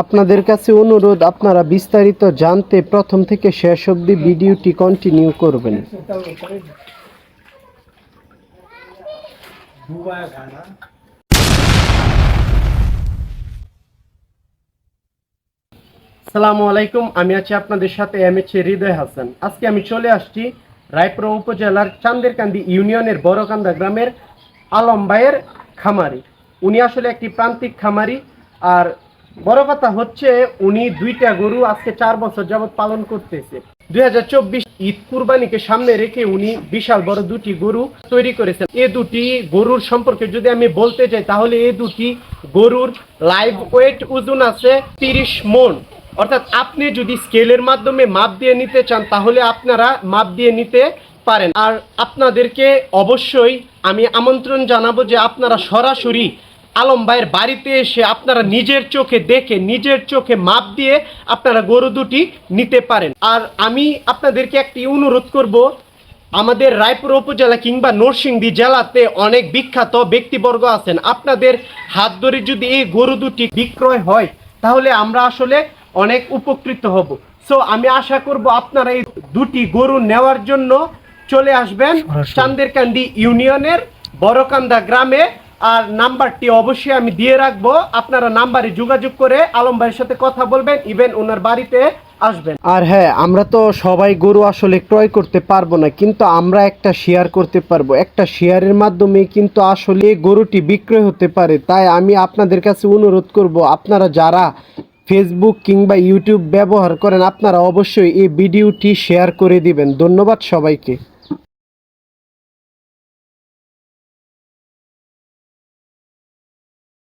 আপনাদের কাছে অনুরোধ, আপনারা বিস্তারিত জানতে প্রথম থেকে শেষ অবধি ভিডিওটি কন্টিনিউ করবেন। সালামু আলাইকুম, আমি আছি আপনাদের সাথে এম এইচ হৃদয় হাসান। আজকে আমি চলে আসছি রায়পুর উপজেলার চান্দেরকান্দি ইউনিয়নের বড়কান্দা গ্রামের আলম ভাইয়ের খামারি। উনি আসলে একটি প্রান্তিক খামারি, আর বড় কথা হচ্ছে উনি দুইটা গরু আজকে চার বছর যাবৎ পালন করতেছে। দুই হাজার চব্বিশ ঈদ কুরবানিকে সামনে রেখে উনি বিশাল বড় দুটি গরু তৈরি করেছেন। এ দুটি গরুর সম্পর্কে যদি আমি বলতে চাই, তাহলে এ দুটি গরুর লাইভ ওয়েট ওজন আছে তিরিশ মন। অর্থাৎ আপনি যদি স্কেলের মাধ্যমে মাপ দিয়ে নিতে চান, তাহলে আপনারা মাপ দিয়ে নিতে পারেন। আর আপনাদেরকে অবশ্যই আমি আমন্ত্রণ জানাব যে আপনারা সরাসরি আলম ভাইয়ের বাড়িতে এসে আপনারা নিজের চোখে দেখে নিজের চোখে মাপ দিয়ে আপনারা গরু দুটি নিতে পারেন। আর আমি আপনাদেরকে একটি অনুরোধ করব আমাদের রায়পুর উপজেলা কিংবা নরসিংদী জেলাতে অনেক বিখ্যাত ব্যক্তিবর্গ আছেন। আপনাদের হাত ধরে যদি এই গরু দুটি বিক্রয় হয় তাহলে আমরা আসলে অনেক উপকৃত হব। সো আমি আশা করব আপনারা এই দুটি গরু নেওয়ার জন্য চলে আসবেন চান্দেরকান্দি ইউনিয়নের বড়কান্দা গ্রামে। আর নাম্বারটি অবশ্যই আমি দিয়ে রাখব। আপনারা নাম্বারে যোগাযোগ করে আলম ভাইয়ের সাথে কথা বলবেন ইভেন ওনার বাড়িতে আসবেন। আর হ্যাঁ আমরা তো সবাই গরু আসলে ক্রয় করতে পারব না, কিন্তু আমরা একটা শেয়ার করতে পারব। একটা শেয়ারের মাধ্যমে কিন্তু আসলে গরুটি বিক্রয় হতে পারে। তাই আমি আপনাদের কাছে অনুরোধ করব, আপনারা যারা ফেসবুক কিংবা ইউটিউব ব্যবহার করেন, আপনারা অবশ্যই এই ভিডিওটি শেয়ার করে দিবেন। ধন্যবাদ সবাইকে।